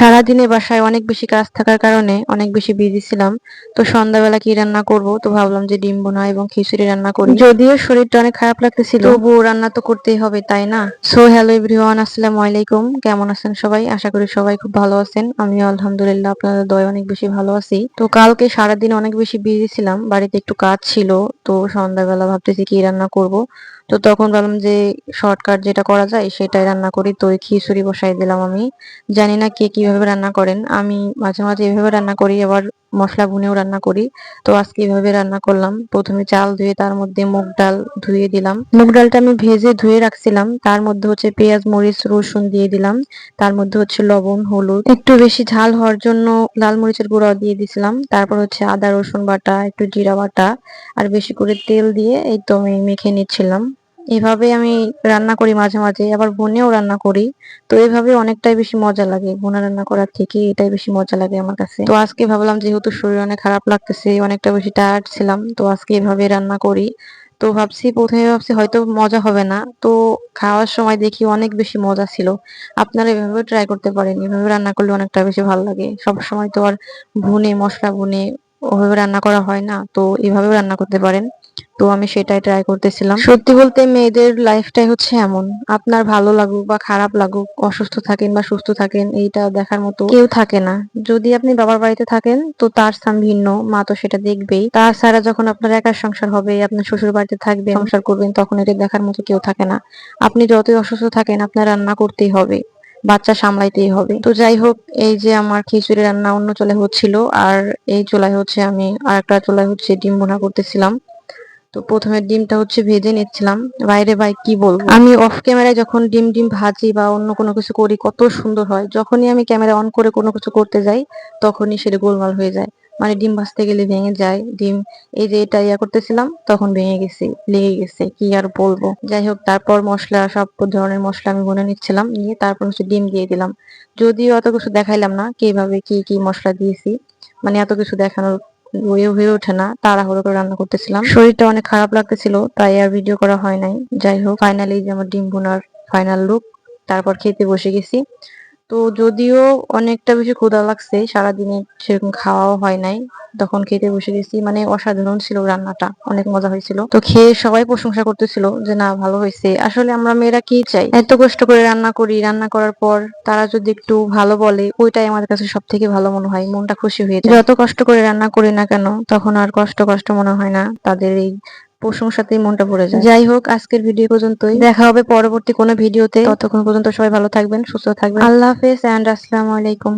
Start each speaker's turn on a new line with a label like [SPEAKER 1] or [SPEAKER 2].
[SPEAKER 1] সারাদিনে বাসায় অনেক বেশি কাজ থাকার কারণে অনেক বেশি বিজি ছিলাম। তো সন্ধ্যাবেলা কি রান্না করব? তো ভাবলাম যে ডিম বোনা এবং খিচুড়ি রান্না করি। যদিও শরীরটা অনেক খারাপ লাগতেছিল। তবুও রান্না তো করতেই হবে তাই না? সো হ্যালো এভরিওয়ান আসসালামু আলাইকুম। কেমন আছেন সবাই? আশা করি সবাই খুব ভালো আছেন। আমিও আলহামদুলিল্লাহ আপনাদের দয় অনেক বেশি ভালো আছি। তো কালকে সারাদিন অনেক বেশি বিজি ছিলাম। বাড়িতে একটু কাজ ছিল তো সন্ধ্যাবেলা ভাবতেছি কি রান্না করব? তো তখন ভাবলাম যে শর্টকাট যেটা করা যায় সেটাই রান্না করি। তো খিচুড়ি বসাই দিলাম আমি। জানি না কে কীভাবে রান্না করেন, আমি মাঝে মাঝে এভাবে রান্না করি, আবার মশলা ভুনেও রান্না করি। তো আজকে এভাবে রান্না করলাম। প্রথমে চাল ধুয়ে, তার মধ্যে মুগ ডাল ধুয়ে দিলাম। মুগ ডালটা আমি ভেজে ধুয়ে রাখছিলাম। তার মধ্যে হচ্ছে পেঁয়াজ, মরিচ, রসুন দিয়ে দিলাম। তার মধ্যে হচ্ছে লবণ, হলুদ। একটু বেশি ঝাল হওয়ার জন্য লাল মরিচের গুঁড়া দিয়ে দিছিলাম। তারপর হচ্ছে আদা, রসুন বাটা, একটু জিরা বাটা, আর বেশি করে তেল দিয়ে এই তো আমি মেখে নিচ্ছিলাম। এভাবে আমি রান্না করি মাঝে মাঝে, আবার বনেও রান্না করি। তো এইভাবে অনেকটাই বেশি মজা লাগে। বোনা রান্না করার থেকে এটাই বেশি মজা লাগে আমার কাছে। তো আজকে ভাবলাম যেহেতু শরীর অনেক খারাপ লাগতেছে, অনেকটা বেশি টায়ার্ড ছিলাম, তো আজকে এভাবে রান্না করি। তো ভাবছি, প্রথমে ভাবছি হয়তো মজা হবে না। তো খাওয়ার সময় দেখি অনেক বেশি মজা ছিল। আপনারা এভাবে ট্রাই করতে পারেন, এভাবে রান্না করলে অনেকটা বেশি ভালো লাগে। সব সময় তো আর ভুনে, মশলা ভুনে ওভাবে রান্না করা হয় না, তো এভাবেও রান্না করতে পারেন। তো আমি সেটাই ট্রাই করতেছিলাম। সত্যি বলতে মেয়েদের লাইফটাই হচ্ছে এমন। আপনার ভালো লাগুক বা খারাপ লাগুক, অসুস্থ থাকেন বা সুস্থ থাকেন, এইটা দেখার মতো কেউ থাকে না। যদি আপনি বাবার বাড়িতে থাকেন, তো তার স্থান ভিন্ন, মা তো সেটা দেখবেই। তার তাছাড়া যখন আপনার একার সংসার হবে, আপনার শ্বশুর বাড়িতে থাকবেন, সংসার করবেন, তখন এটা দেখার মতো কেউ থাকে না। আপনি যতই অসুস্থ থাকেন, আপনার রান্না করতেই হবে, বাচ্চা সামলাইতেই হবে। তো যাই হোক, এই যে আমার খিচুড়ি রান্না অন্য চুলায় হচ্ছিল, আর এই চুলায় হচ্ছে আমি, আর একটা চুলায় হচ্ছে ডিম বোনা করতেছিলাম। তো প্রথমে ডিমটা হচ্ছে ভেজে নিচ্ছিলাম। বাইরে ভাই কি বলব? আমি অফ ক্যামেরায় যখন ডিম ডিম ভাজি বা অন্য কোনো কিছু করি, কত সুন্দর হয়। যখনই আমি ক্যামেরা অন করে কোনো কিছু করতে যাই, তখনই সেটা গোলমাল হয়ে যায়। মানে ডিম ভাজতে গেলে ভেঙে যায়। ডিম, এই যে এটা ইয়া করতেছিলাম, তখন ভেঙে গেছে, লেগে গেছে, কি আর বলব? যাই হোক, তারপর মশলা, সব ধরনের মশলা আমি বনে নিচ্ছিলাম, নিয়ে তারপর হচ্ছে ডিম দিয়ে দিলাম। যদিও অত কিছু দেখাইলাম না, কীভাবে কি কি মশলা দিয়েছি মানে এত কিছু দেখানোর হয়ে হয়ে ওঠে না, তাড়াহুড়ো করে রান্না করতেছিলাম। শরীরটা অনেক খারাপ লাগতেছিল, তাই আর ভিডিও করা হয় নাই। যাই হোক ফাইনালি যে আমার ডিম ভুনার ফাইনাল লুক তারপর খেতে বসে গেছি। তো যদিও অনেকটা বেশি ক্ষুধা লাগছে, সারাদিনে সেরকম খাওয়াও হয় নাই। তখন খেতে বসে গেছি মানে অসাধারণ ছিল রান্নাটা, অনেক মজা হয়েছিল। তো খেয়ে সবাই প্রশংসা করতেছিল যে না, ভালো হয়েছে। আসলে আমরা মেয়েরা কি চাই? এত কষ্ট করে রান্না করি, রান্না করার পর তারা যদি একটু ভালো বলে, ওইটাই আমাদের কাছে সব থেকে ভালো মনে হয়, মনটা খুশি হয়ে যায়। যত কষ্ট করে রান্না করি না কেন, তখন আর কষ্ট কষ্ট মনে হয় না, তাদের এই প্রশংসাতেই মনটা ভরে যায়। যাই হোক আজকের ভিডিও পর্যন্তই। দেখা হবে পরবর্তী কোনো ভিডিওতে ততক্ষণ পর্যন্ত সবাই ভালো থাকবেন সুস্থ থাকবেন। আল্লাহ হাফেজ এন্ড আসসালামু আলাইকুম।